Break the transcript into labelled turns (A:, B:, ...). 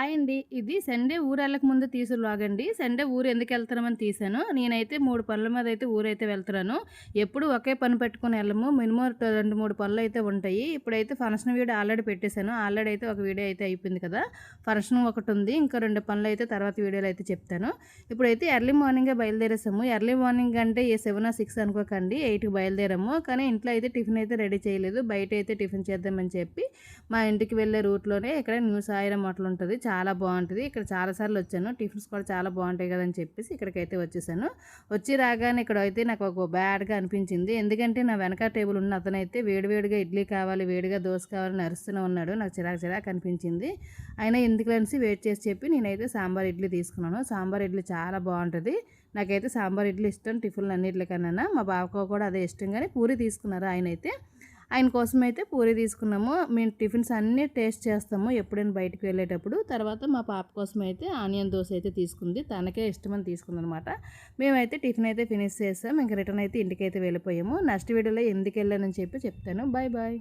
A: Hi అండి ఇది Sunday ఊరు వెళ్ళక ముందు తీసు లాగండి సండే ఊరు ఎందుకు వెళ్తున్నామని తీసాను నేనైతే మూడు పనుల మీద అయితే ఊరైతే వెళ్తున్నాను. ఎప్పుడు ఒకే పని పెట్టుకుని వెళ్ళము. మినిమం రెండు మూడు పనులు అయితే ఉంటాయి. ఇప్పుడైతే ఫంక్షన్ వీడియో ఆల్రెడీ పెట్టేశాను. ఆల్రెడీ అయితే ఒక వీడియో అయితే అయిపోయింది కదా. ఫంక్షన్ ఒకటి ఉంది. ఇంకా రెండు పనులు అయితే తర్వాత వీడియోలో అయితే చెప్తాను. ఇప్పుడైతే ఎర్లీ మార్నింగే బయలుదేరేసాము. ఎర్లీ మార్నింగ్ అంటే ఏ సెవెన్ సిక్స్ అనుకోకండి. ఎయిట్కి బయలుదేరాము. కానీ ఇంట్లో అయితే టిఫిన్ అయితే రెడీ చేయలేదు. బయట అయితే టిఫిన్ చేద్దామని చెప్పి మా ఇంటికి వెళ్ళే రూట్లోనే ఇక్కడ న్యూ సాయిరం హోటల్ ఉంటుంది చాలా బాగుంటుంది. ఇక్కడ చాలాసార్లు వచ్చాను. టిఫిన్స్ కూడా చాలా బాగుంటాయి కదని చెప్పేసి ఇక్కడికైతే వచ్చేసాను. వచ్చి రాగానే ఇక్కడ అయితే నాకు ఒక బ్యాడ్గా అనిపించింది. ఎందుకంటే నా వెనక టేబుల్ ఉన్న అతనైతే వేడివేడిగా ఇడ్లీ కావాలి వేడిగా దోశ కావాలని నరుస్తూనే ఉన్నాడు. నాకు చిరాకు చిరాకు అనిపించింది. అయినా ఎందుకులనిసి వెయిట్ చేసి చెప్పి నేనైతే సాంబార్ ఇడ్లీ తీసుకున్నాను. సాంబార్ ఇడ్లీ చాలా బాగుంటుంది. నాకైతే సాంబార్ ఇడ్లీ ఇష్టం టిఫిన్లు అన్నిటికన్నా మా బావకు కూడా అదే ఇష్టం కానీ పూరి తీసుకున్నారు ఆయన అయితే ఆయన కోసం అయితే పూరి తీసుకున్నాము. మేము టిఫిన్స్ అన్నీ టేస్ట్ చేస్తాము ఎప్పుడైనా బయటకు వెళ్ళేటప్పుడు. తర్వాత మా పాప కోసం అయితే ఆనియన్ దోశ అయితే తీసుకుంది. తనకే ఇష్టమని తీసుకుందనమాట. మేమైతే టిఫిన్ అయితే ఫినిష్ చేస్తాం ఇంకా రిటర్న్ అయితే ఇంటికి అయితే వెళ్ళిపోయాము. నెక్స్ట్ వీడియోలో ఎందుకు వెళ్ళానని చెప్పి చెప్తాను. Bye bye.